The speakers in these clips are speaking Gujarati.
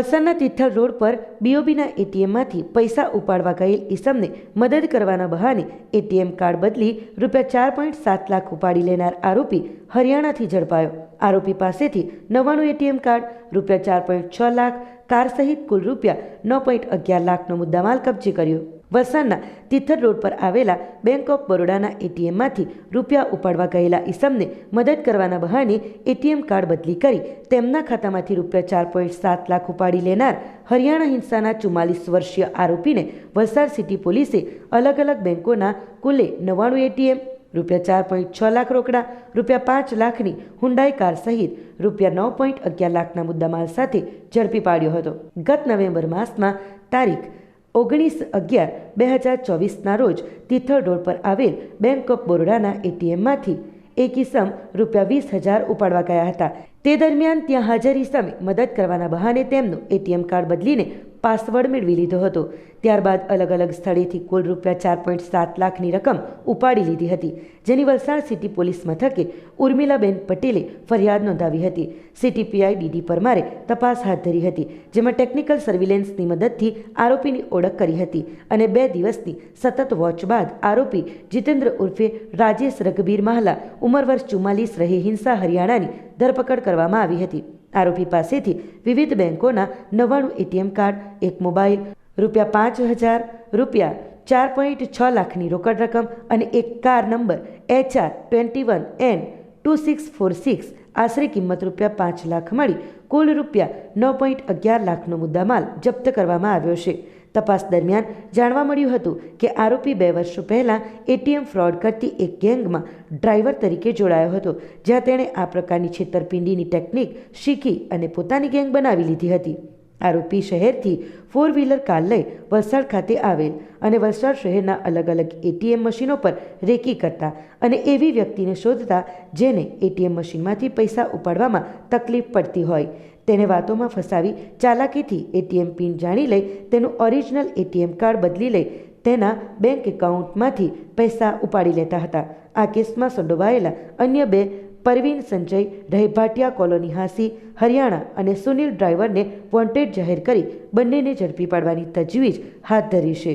વલસાડના તિથલ રોડ પર બીઓબીના એટીએમમાંથી પૈસા ઉપાડવા ગયેલ ઈસમને મદદ કરવાના બહાને એટીએમ કાર્ડ બદલી રૂપિયા ચાર પોઈન્ટ સાત લાખ ઉપાડી લેનાર આરોપી હરિયાણાથી ઝડપાયો. આરોપી પાસેથી નવ્વાણું એટીએમ કાર્ડ, રૂપિયા ચાર પોઈન્ટ છ લાખ, કાર સહિત કુલ રૂપિયા નવ પોઈન્ટ અગિયાર લાખનો મુદ્દામાલ કબજે કર્યો. વલસાડના તિથલ રોડ પર આવેલા બેંક ઓફ બરોડાના એટીએમમાંથી રૂપિયા ઉપાડવા ગયેલા ઈસમને મદદ કરવાના બહાને એટીએમ કાર્ડ બદલી કરી તેમના ખાતામાંથી રૂપિયા ચાર પોઈન્ટ સાત લાખ ઉપાડી લેનાર હરિયાણા હિંસાના ચુમ્માલીસ વર્ષીય આરોપીને વલસાડ સિટી પોલીસે અલગ અલગ બેંકોના કુલે નવ્વાણું એટીએમ રૂપિયા ચાર પોઈન્ટ છ લાખ રોકડા, રૂપિયા પાંચ લાખની હુંડાઈ કાર સહિત રૂપિયા નવ પોઈન્ટ અગિયાર લાખના મુદ્દામાલ સાથે ઝડપી પાડ્યો હતો. ગત નવેમ્બર માસમાં તારીખ ઓગણીસ અગિયાર બે હજાર ચોવીસના રોજ તિથલ રોડ પર આવેલ બેંક ઓફ બરોડાના એટીએમમાંથી એક ઇસમ રૂપિયા વીસ હજાર ઉપાડવા ગયા હતા. તે દરમિયાન ત્યાં હાજર ઇસમે મદદ કરવાના બહાને તેમનું એટીએમ કાર્ડ બદલીને પાસવર્ડ મેળવી લીધો હતો. ત્યારબાદ અલગ અલગ સ્થળેથી કુલ રૂપિયા ચાર પોઈન્ટ સાત લાખની રકમ ઉપાડી લીધી હતી, જેની વલસાડ સિટી પોલીસ મથકે ઉર્મિલાબેન પટેલે ફરિયાદ નોંધાવી હતી. સિટી પીઆઈ ડીડી પરમારે તપાસ હાથ ધરી હતી, જેમાં ટેકનિકલ સર્વિલન્સની મદદથી આરોપીની ઓળખ કરી હતી અને બે દિવસની સતત વોચ બાદ આરોપી જીતેન્દ્ર ઉર્ફે રાજેશ રઘબીર માહલા ઉંમર વર્ષ ચુમ્માલીસ રહે હિંસા હરિયાણાની ધરપકડ કરવામાં આવી હતી. આરોપી પાસેથી વિવિધ બેંકોના નવ્વાણું એટીએમ કાર્ડ, એક મોબાઈલ, રૂપિયા પાંચ હજાર, રૂપિયા ચાર પોઈન્ટ છ લાખની રોકડ રકમ અને એક car number H R twenty one N two six four six આશરે કિંમત રૂપિયા પાંચ લાખ મળી કુલ રૂપિયા નવ પોઈન્ટ અગિયાર લાખનો મુદ્દામાલ જપ્ત કરવામાં આવ્યો છે. તપાસ દરમિયાન જાણવા મળ્યું હતું કે આરોપી બે વર્ષો પહેલાં એટીએમ ફ્રોડ કરતી એક ગેંગમાં ડ્રાઈવર તરીકે જોડાયો હતો, જ્યાં તેણે આ પ્રકારની છેતરપિંડીની ટેકનિક શીખી અને પોતાની ગેંગ બનાવી લીધી હતી. આરોપી શહેરથી ફોર વ્હીલર કાર લઈ વલસાડ ખાતે આવેલ અને વલસાડ શહેરના અલગ અલગ એટીએમ મશીનો પર રેકી કરતા અને એવી વ્યક્તિને શોધતા જેને એટીએમ મશીનમાંથી પૈસા ઉપાડવામાં તકલીફ પડતી હોય. તેને વાતોમાં ફસાવી ચાલાકીથી એટીએમ પિન જાણી લઈ તેનું ઓરિજિનલ એટીએમ કાર્ડ બદલી લઈ તેના બેંક એકાઉન્ટમાંથી પૈસા ઉપાડી લેતા હતા. આ કેસમાં સંડોવાયેલા અન્ય બે પરવીન સંજય રહેભાટિયા કોલોની હાંસી, હરિયાણા અને સુનિલ ડ્રાઈવરને વોન્ટેડ જાહેર કરી બંનેને ઝડપી પાડવાની તજવીજ હાથ ધરી છે.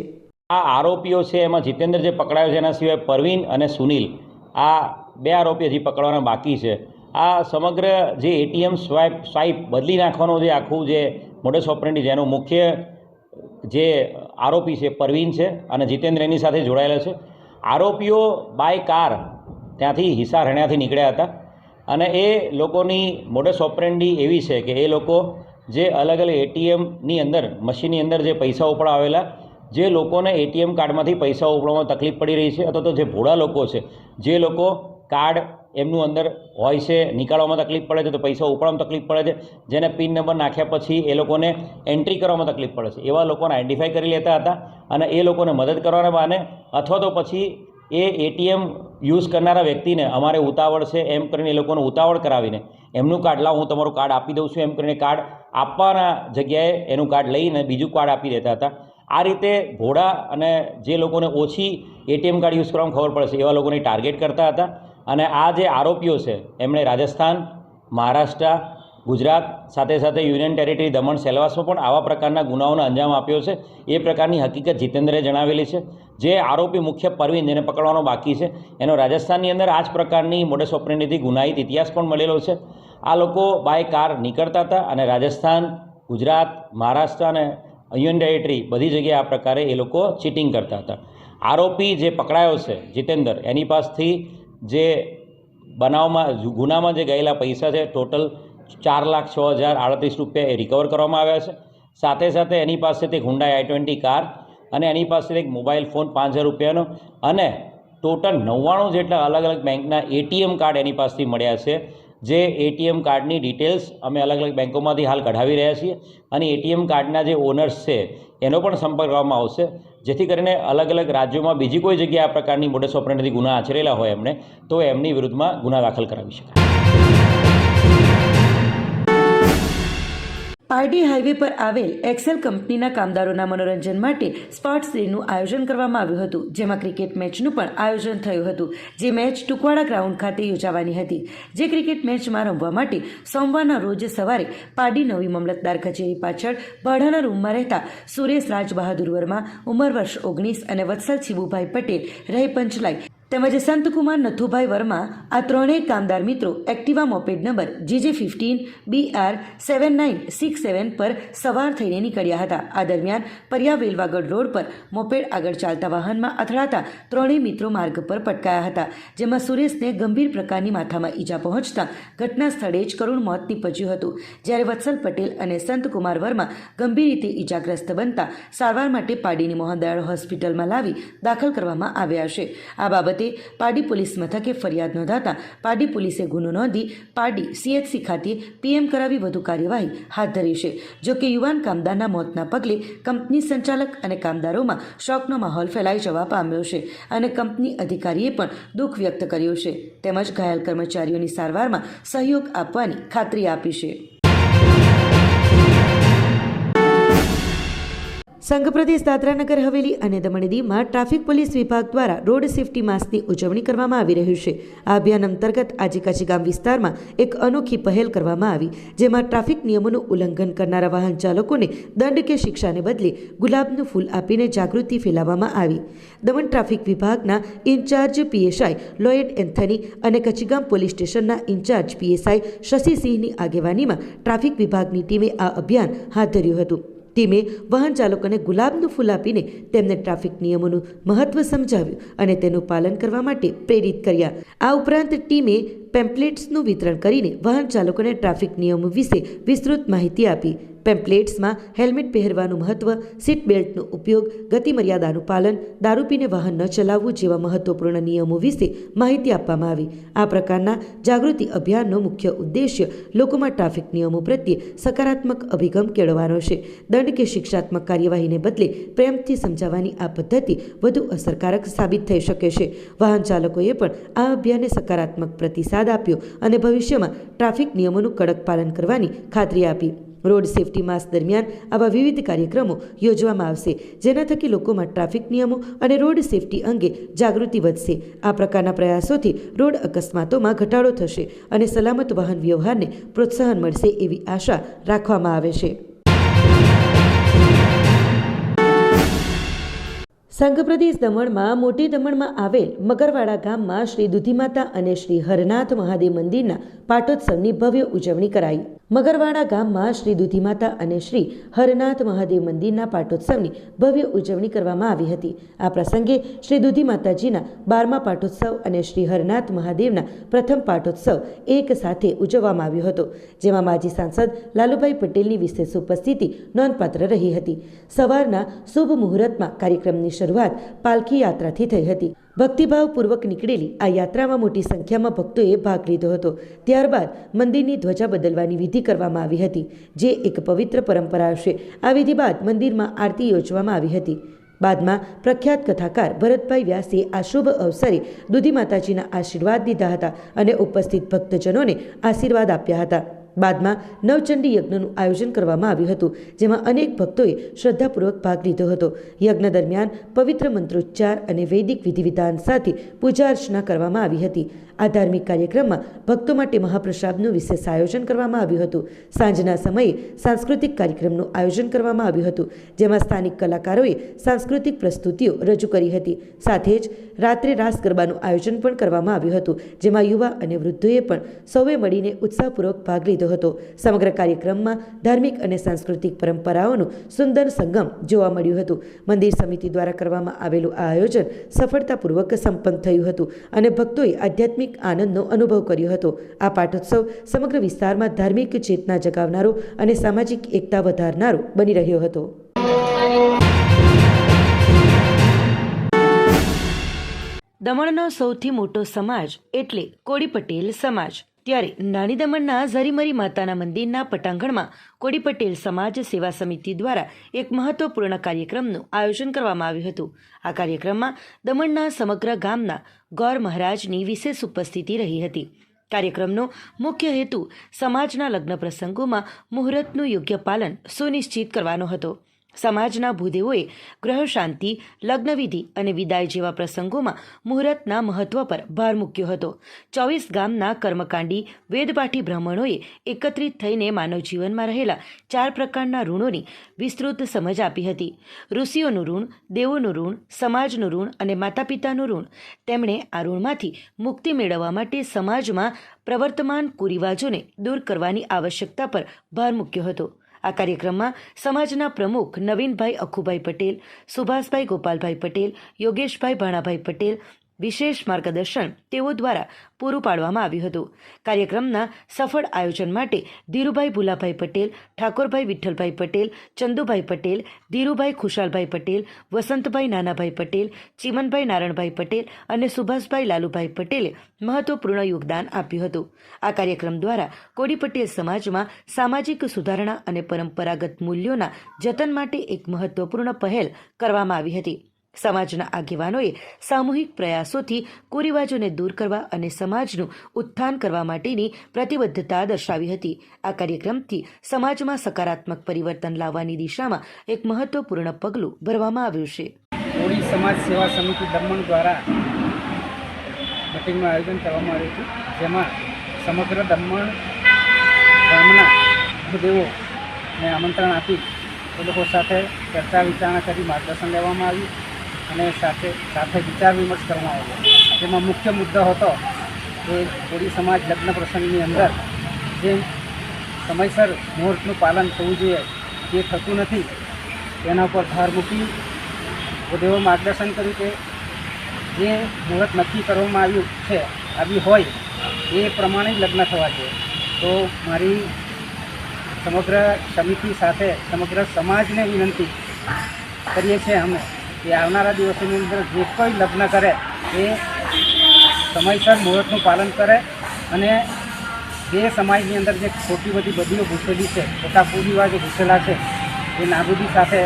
આ આરોપીઓ છે એમાં જીતેન્દ્ર જે પકડાયો છે એના સિવાય પરવીન અને સુનિલ. આ બે આરોપી હજી પકડવાના બાકી છે. આ સમગ્ર જે એટીએમ સ્વાઇપ સ્વાઇપ બદલી નાખવાનું જે આખું જે મોડસ ઓપરેન્ડી જેનો મુખ્ય જે આરોપી છે, પરવીન છે અને જીતેન્દ્ર એની સાથે જોડાયેલા છે. આરોપીઓ બાય કાર ત્યાંથી હિસાર હણ્યાથી નીકળ્યા હતા અને એ લોકોની મોડસ ઓપરેન્ડી એવી છે કે એ લોકો જે અલગ અલગ એટીએમની અંદર મશીનની અંદર જે પૈસા ઉપડાવેલા જે લોકોને એટીએમ કાર્ડમાંથી પૈસા ઉપડવામાં તકલીફ પડી રહી છે અથવા તો જે ભોળા લોકો છે, જે લોકો કાર્ડ એમનું અંદર હોય છે, નીકાળવામાં તકલીફ પડે છે તો પૈસા ઉપાડવામાં તકલીફ પડે છે, જેને પિન નંબર નાખ્યા પછી એ લોકોને એન્ટ્રી કરવામાં તકલીફ પડે છે. એવા લોકોને આઈડેન્ટિફાઈ કરી લેતા હતા અને એ લોકોને મદદ કરવાના બહાને અથવા તો પછી એ એટીએમ યુઝ કરનારા વ્યક્તિને અમારે ઉતાવળ છે એમ કરીને એ લોકોને ઉતાવળ કરાવીને એમનું કાર્ડ, લાવ, હું તમારું કાર્ડ આપી દઉં છું. એમ કરીને કાર્ડ આપવાના જગ્યાએ એનું કાર્ડ લઈને બીજું કાર્ડ આપી દેતા હતા. આ રીતે ભોળા અને જે લોકોને ઓછી એટીએમ કાર્ડ યુઝ કરવામાં ખબર પડે છે એવા લોકોને ટાર્ગેટ કરતા હતા. અને આ જે આરોપીઓ છે, એમણે રાજસ્થાન, મહારાષ્ટ્ર, ગુજરાત સાથે સાથે યુનિયન ટેરેટરી દમણ સેલવાસમાં પણ આવા પ્રકારના ગુનાઓનો અંજામ આપ્યો છે. એ પ્રકારની હકીકત જીતેન્દ્રે જણાવેલી છે. જે આરોપી મુખ્ય પરવીન જેને પકડવાનો બાકી છે, એનો રાજસ્થાનની અંદર આ જ પ્રકારની મોડસ ઓપરેન્ડીથી ગુનાહિત ઇતિહાસ પણ મળેલો છે. આ લોકો બાય કાર નીકળતા હતા અને રાજસ્થાન, ગુજરાત, મહારાષ્ટ્ર અને યુનિયન ટેરેટરી બધી જગ્યાએ આ પ્રકારે એ લોકો ચીટિંગ કરતા હતા. આરોપી જે પકડાયો છે, જીતેન્દર, એની પાસથી જે બનાવમાં, ગુનામાં જે ગયેલા પૈસા છે, ટોટલ ચાર લાખ છ હજાર આડત્રીસ રૂપિયા એ રિકવર કરવામાં આવ્યા છે. સાથે સાથે એની પાસેથી એક હુંડાઈ આઈ ટ્વેન્ટી કાર અને એની પાસે એક મોબાઈલ ફોન પાંચ હજાર રૂપિયાનો અને ટોટલ નવ્વાણું જેટલા અલગ અલગ બેંકના એટીએમ કાર્ડ એની પાસેથી મળ્યા છે. જે એટીએમ કાર્ડની ડિટેલ્સ અમે અલગ અલગ બેંકોમાંથી હાલ કઢાવી રહ્યા છીએ અને એટીએમ કાર્ડના જે ઓનર્સ છે, એનો પણ સંપર્ક કરવામાં આવશે. જેથી કરીને અલગ અલગ રાજ્યોમાં બીજી કોઈ જગ્યાએ આ પ્રકારની મોડસ ઓપરેન્ટથી ગુના આચરેલા હોય એમણે, તો એમની વિરુદ્ધમાં ગુના દાખલ કરાવી શકાય. પારડી હાઈવે પર આવેલ એક્સેલ કંપનીના કામદારોના મનોરંજન માટે સ્પોર્ટ્સ ડેનું આયોજન કરવામાં આવ્યું હતું, જેમાં ક્રિકેટ મેચનું પણ આયોજન થયું હતું, જે મેચ ટુકવાડા ગ્રાઉન્ડ ખાતે યોજાવાની હતી. જે ક્રિકેટ મેચમાં રમવા માટે સોમવારના રોજ સવારે પારડી નવી મામલતદાર કચેરી પાછળ ભાડાના રૂમમાં રહેતા સુરેશ રાજ બહાદુર વર્મા, ઉંમર વર્ષ ઓગણીસ અને વત્સલ છીબુભાઈ પટેલ રહે પંચલાઈ તેમજ સંતકુમાર નથુભાઈ વર્મા, આ ત્રણેય કામદાર મિત્રો Activa moped number GJ fifteen B R seven nine six seven પર સવાર થઈને નીકળ્યા હતા. આ દરમિયાન પરિયા વેલવાગઢ રોડ પર મોપેડ આગળ ચાલતા વાહનમાં અથડાતા ત્રણેય મિત્રો માર્ગ પર પટકાયા હતા, જેમાં સુરેશને ગંભીર પ્રકારની માથામાં ઈજા પહોંચતા ઘટના સ્થળે જ કરુણ મોત નીપજ્યું હતું. જ્યારે વત્સલ પટેલ અને સંતકુમાર વર્મા ગંભીર રીતે ઈજાગ્રસ્ત બનતા સારવાર માટે પાડીની મોહનદયાળ હોસ્પિટલમાં લાવી દાખલ કરવામાં આવ્યા છે. આ બાબતે પારડી પોલીસ મથકે ફરિયાદ નોંધાતા પાડી પોલીસે ગુનો નોંધી પાડી સીએચસી ખાતે પીએમ કરાવી વધુ કાર્યવાહી હાથ ધરી છે. જોકે યુવાન કામદારના મોતના પગલે કંપની સંચાલક અને કામદારોમાં શોકનો માહોલ ફેલાઈ જવા પામ્યો છે અને કંપની અધિકારીએ પણ દુઃખ વ્યક્ત કર્યું છે. તેમજ ઘાયલ કર્મચારીઓની સારવારમાં સહયોગ આપવાની ખાતરી આપી છે. સંઘ પ્રદેશ દાદરાનગર હવેલી અને દમણ દીવમાં ટ્રાફિક પોલીસ વિભાગ દ્વારા રોડ સેફટી માસની ઉજવણી કરવામાં આવી રહ્યું છે. આ અભિયાન અંતર્ગત આજે કચીગામ વિસ્તારમાં એક અનોખી પહેલ કરવામાં આવી, જેમાં ટ્રાફિક નિયમોનું ઉલ્લંઘન કરનારા વાહન ચાલકોને દંડ કે શિક્ષાને બદલે ગુલાબનું ફૂલ આપીને જાગૃતિ ફેલાવવામાં આવી. દમણ ટ્રાફિક વિભાગના ઇન્ચાર્જ પીએસઆઈ લોયડ એન્થની અને કચીગામ પોલીસ સ્ટેશનના ઇન્ચાર્જ પીએસઆઈ શશિસિંહની આગેવાનીમાં ટ્રાફિક વિભાગની ટીમે આ અભિયાન હાથ ધર્યું હતું. ટીમે વાહન ચાલકોને ગુલાબનું ફૂલ આપીને તેમને ટ્રાફિક નિયમોનું મહત્વ સમજાવ્યું અને તેનું પાલન કરવા માટે પ્રેરિત કર્યા. આ ઉપરાંત ટીમે પેમ્પલેટ્સનું વિતરણ કરીને વાહન ચાલકોને ટ્રાફિક નિયમો વિશે વિસ્તૃત માહિતી આપી. પેમ્પલેટ્સમાં હેલ્મેટ પહેરવાનું મહત્વ, સીટ બેલ્ટનો ઉપયોગ, ગતિમર્યાદાનું પાલન, દારૂ પીને વાહન ન ચલાવવું જેવા મહત્વપૂર્ણ નિયમો વિશે માહિતી આપવામાં આવી. આ પ્રકારના જાગૃતિ અભિયાનનો મુખ્ય ઉદ્દેશ્ય લોકોમાં ટ્રાફિક નિયમો પ્રત્યે સકારાત્મક અભિગમ કેળવવાનો છે. દંડ કે શિક્ષાત્મક કાર્યવાહીને બદલે પ્રેમથી સમજાવવાની આ પદ્ધતિ વધુ અસરકારક સાબિત થઈ શકે છે. વાહન ચાલકોએ પણ આ અભિયાનને સકારાત્મક પ્રતિસાદ આપ્યો અને ભવિષ્યમાં ટ્રાફિક નિયમોનું કડક પાલન કરવાની ખાતરી આપી. રોડ સેફટી માસ દરમિયાન આવા વિવિધ કાર્યક્રમો યોજવામાં આવશે, જેના થકી લોકોમાં ટ્રાફિક નિયમો અને રોડ સેફટી અંગે જાગૃતિ વધશે. આ પ્રકારના પ્રયાસોથી રોડ અકસ્માતોમાં ઘટાડો થશે અને સલામત વાહન વ્યવહારને પ્રોત્સાહન મળશે એવી આશા રાખવામાં આવે છે. સંઘ પ્રદેશ દમણમાં મોટી દમણમાં આવેલ મગરવાડા ગામમાં શ્રી દુધીમાતા અને શ્રી હરનાથ મહાદેવ મંદિરના પાટોત્સવની ભવ્ય ઉજવણી કરાઈ. મગરવાડા ગામમાં શ્રી દુધીમાતા અને શ્રી હરનાથ મહાદેવ મંદિરના પાટોત્સવની ભવ્ય ઉજવણી કરવામાં આવી હતી. આ પ્રસંગે શ્રી દુધી માતાજીના બારમા પાટોત્સવ અને શ્રી હરનાથ મહાદેવના પ્રથમ પાટોત્સવ એક સાથે ઉજવવામાં આવ્યો હતો, જેમાં માજી સાંસદ લાલુભાઈ પટેલની વિશેષ ઉપસ્થિતિ નોંધપાત્ર રહી હતી. સવારના શુભ મુહૂર્તમાં કાર્યક્રમની શરૂઆત પાલખી યાત્રાથી થઈ હતી. ભક્તિભાવપૂર્વક નીકળેલી આ યાત્રામાં મોટી સંખ્યામાં ભક્તોએ ભાગ લીધો હતો. ત્યારબાદ મંદિરની ધ્વજા બદલવાની વિધિ કરવામાં આવી હતી, જે એક પવિત્ર પરંપરા હશે. આ વિધિ બાદ મંદિરમાં આરતી યોજવામાં આવી હતી. બાદમાં પ્રખ્યાત કથાકાર ભરતભાઈ વ્યાસે આ શુભ અવસરે દુધી માતાજીના આશીર્વાદ દીધા હતા અને ઉપસ્થિત ભક્તજનોને આશીર્વાદ આપ્યા હતા. બાદમાં નવચંડી યજ્ઞનું આયોજન કરવામાં આવ્યું હતું, જેમાં અનેક ભક્તોએ શ્રદ્ધાપૂર્વક ભાગ લીધો હતો. યજ્ઞ દરમિયાન પવિત્ર મંત્રોચ્ચાર અને વૈદિક વિધિવિધાન સાથે પૂજા અર્ચના કરવામાં આવી હતી. આ ધાર્મિક કાર્યક્રમમાં ભક્તો માટે મહાપ્રસાદનું વિશેષ આયોજન કરવામાં આવ્યું હતું. સાંજના સમયે સાંસ્કૃતિક કાર્યક્રમનું આયોજન કરવામાં આવ્યું હતું, જેમાં સ્થાનિક કલાકારોએ સાંસ્કૃતિક પ્રસ્તુતિઓ રજૂ કરી હતી. સાથે જ રાત્રે રાસ ગરબાનું આયોજન પણ કરવામાં આવ્યું હતું, જેમાં યુવા અને વૃદ્ધોએ પણ સૌએ મળીને ઉત્સાહપૂર્વક ભાગ લીધો હતો. સમગ્ર કાર્યક્રમમાં ધાર્મિક અને સાંસ્કૃતિક પરંપરાઓનું સુંદર સંગમ જોવા મળ્યું હતું. મંદિર સમિતિ દ્વારા કરવામાં આવેલું આ આયોજન સફળતાપૂર્વક સંપન્ન થયું હતું અને ભક્તોએ આધ્યાત્મિક આનંદનો અનુભવ કર્યો હતો. આ પાઠોત્સવ સમગ્ર વિસ્તારમાં ધાર્મિક ચેતના જગાવનારો અને સામાજિક એકતા વધારનારો બની રહ્યો હતો. દમણનો સૌથી મોટો સમાજ એટલે કોળી પટેલ સમાજ. ત્યારે નાની દમણના ઝરીમરી માતાના મંદિરના પટાંગણમાં કોળી પટેલ સમાજ સેવા સમિતિ દ્વારા એક મહત્વપૂર્ણ કાર્યક્રમનું આયોજન કરવામાં આવ્યું હતું. આ કાર્યક્રમમાં દમણના સમગ્ર ગામના ગૌર મહારાજની વિશેષ ઉપસ્થિતિ રહી હતી. કાર્યક્રમનો મુખ્ય હેતુ સમાજના લગ્ન પ્રસંગોમાં મુહૂર્તનું યોગ્ય પાલન સુનિશ્ચિત કરવાનો હતો. સમાજના ભૂદેવોએ ગ્રહ શાંતિ, લગ્નવિધિ અને વિદાય જેવા પ્રસંગોમાં મુહૂર્તના મહત્વ પર ભાર મૂક્યો હતો. ચોવીસ ગામના કર્મકાંડી, વેદપાઠી બ્રાહ્મણોએ એકત્રિત થઈને માનવ જીવનમાં રહેલા ચાર પ્રકારના ઋણોની વિસ્તૃત સમજ આપી હતી. ઋષિઓનું ઋણ, દેવોનું ઋણ, સમાજનું ઋણ અને માતા પિતાનું ઋણ. તેમણે આ ઋણમાંથી મુક્તિ મેળવવા માટે સમાજમાં પ્રવર્તમાન કુરિવાજોને દૂર કરવાની આવશ્યકતા પર ભાર મૂક્યો હતો. આ કાર્યક્રમમાં સમાજના પ્રમુખ નવીનભાઈ અખુભાઈ પટેલ સુભાષભાઈ ગોપાલભાઈ પટેલ યોગેશભાઈ ભાણાભાઈ પટેલ વિશેષ માર્ગદર્શન તેઓ દ્વારા પૂરું પાડવામાં આવ્યું હતું. કાર્યક્રમના સફળ આયોજન માટે ધીરુભાઈ ભુલાભાઈ પટેલ, ઠાકોરભાઈ વિઠ્ઠલભાઈ પટેલ, ચંદુભાઈ પટેલ, ધીરુભાઈ ખુશાલભાઈ પટેલ, વસંતભાઈ નાનાભાઈ પટેલ, ચીમનભાઈ નારણભાઈ પટેલ અને સુભાષભાઈ લાલુભાઈ પટેલે મહત્વપૂર્ણ યોગદાન આપ્યું હતું. આ કાર્યક્રમ દ્વારા કોડી પટેલ સમાજમાં સામાજિક સુધારણા અને પરંપરાગત મૂલ્યોના જતન માટે એક મહત્વપૂર્ણ પહેલ કરવામાં આવી હતી. સમાજના આગેવાનોએ સામૂહિક પ્રયાસોથી કુરિવાજોને દૂર કરવા અને સમાજનું ઉત્થાન કરવા માટેની પ્રતિબદ્ધતા દર્શાવી હતી. આ કાર્યક્રમથી સમાજમાં સકારાત્મક પરિવર્તન લાવવાની દિશામાં એક મહત્વપૂર્ણ પગલું ભરવામાં આવ્યું છે. સમાજ સેવા સમિતિ દમણ દ્વારા મિટિંગનું આયોજન કરવામાં આવ્યું હતું, જેમાં સમગ્ર દમણ ગામના ભૂદેવોને આમંત્રણ આપી એ લોકો સાથે ચર્ચા વિચારણા કરી માર્ગદર્શન લેવામાં આવ્યું. અને સાથે સાથે વિચાર વિમર્શ કરવામાં આવ્યો. જેમાં મુખ્ય મુદ્દો હતો કે કોળી સમાજ લગ્ન પ્રસંગની અંદર જે સમયસર મુહૂર્તનું પાલન થવું જોઈએ તે થતું નથી, તેના ઉપર ભાર મૂકી બધેવો માર્ગદર્શન કર્યું કે જે મુહૂર્ત નક્કી કરવામાં આવ્યું છે, આવી હોય, એ પ્રમાણે જ લગ્ન થવા જોઈએ. તો મારી સમગ્ર સમિતિ સાથે, સમગ્ર સમાજને વિનંતી કરીએ છીએ અમે. કે આવનારા દિવસોની અંદર જે કોઈ લગ્ન કરે એ સમયસર મુહૂર્તનું પાલન કરે અને જે સમાજની અંદર જે ખોટી બધી બદીઓ ઘૂસેલી છે ખોટા કુરિવાજો ઘૂસેલા છે, એ નાબૂદી સાથે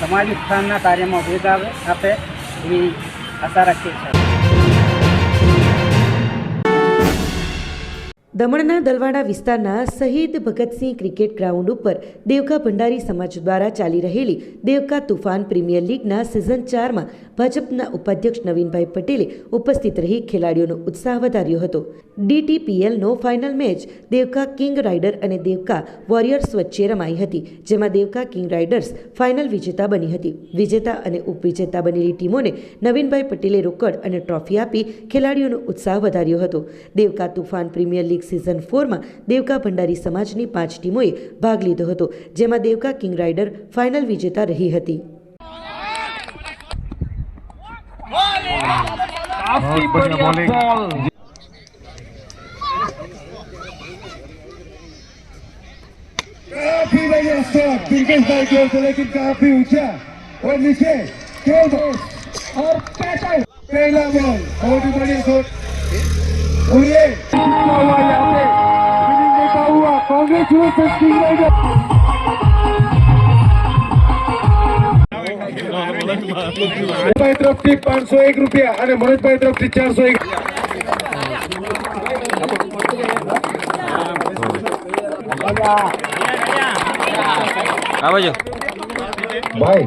સમાજ ઉત્થાનના કાર્યમાં વેગ આવે, આપે એવી આશા રાખીએ છીએ. દમણના દલવાડા વિસ્તારના શહીદ ભગતસિંહ ક્રિકેટ ગ્રાઉન્ડ ઉપર દેવકા ભંડારી સમાજ દ્વારા ચાલી રહેલી દેવકા તુફાન પ્રીમિયર લીગના સિઝન ચારમાં ભાજપના ઉપાધ્યક્ષ નવીનભાઈ પટેલે ઉપસ્થિત રહી ખેલાડીઓનો ઉત્સાહ વધાર્યો હતો. ડીટીપીએલનો final match Devka king rider અને દેવકા વોરિયર્સ વચ્ચે રમાઈ હતી, જેમાં દેવકા કિંગ રાઇડર્સ ફાઇનલ વિજેતા બની હતી. વિજેતા અને ઉપવિજેતા બનેલી ટીમોને નવીનભાઈ પટેલે રોકડ અને ટ્રોફી આપી ખેલાડીઓનો ઉત્સાહ વધાર્યો હતો. Devka Toofan premier league season ફોરમાં દેવકા ભંડારી સમાજની પાંચ ટીમોએ ભાગ લીધો હતો જેમાં દેવકા કિંગ રાઇડર ફાઇનલ વિજેતા રહી હતી काफी बढ़िया बॉल काफी बढ़िया शॉट दिलकश भाई की ओर से लेकिन काफी ऊंचा और नीचे दो बॉल और कैच आउट पहला बॉल बहुत ही बढ़िया शॉट और ભાઈ તરફથી પાંચસો એક રૂપિયા અને મનોજભાઈ તરફથી ચારસો એક. આવજો ભાઈ.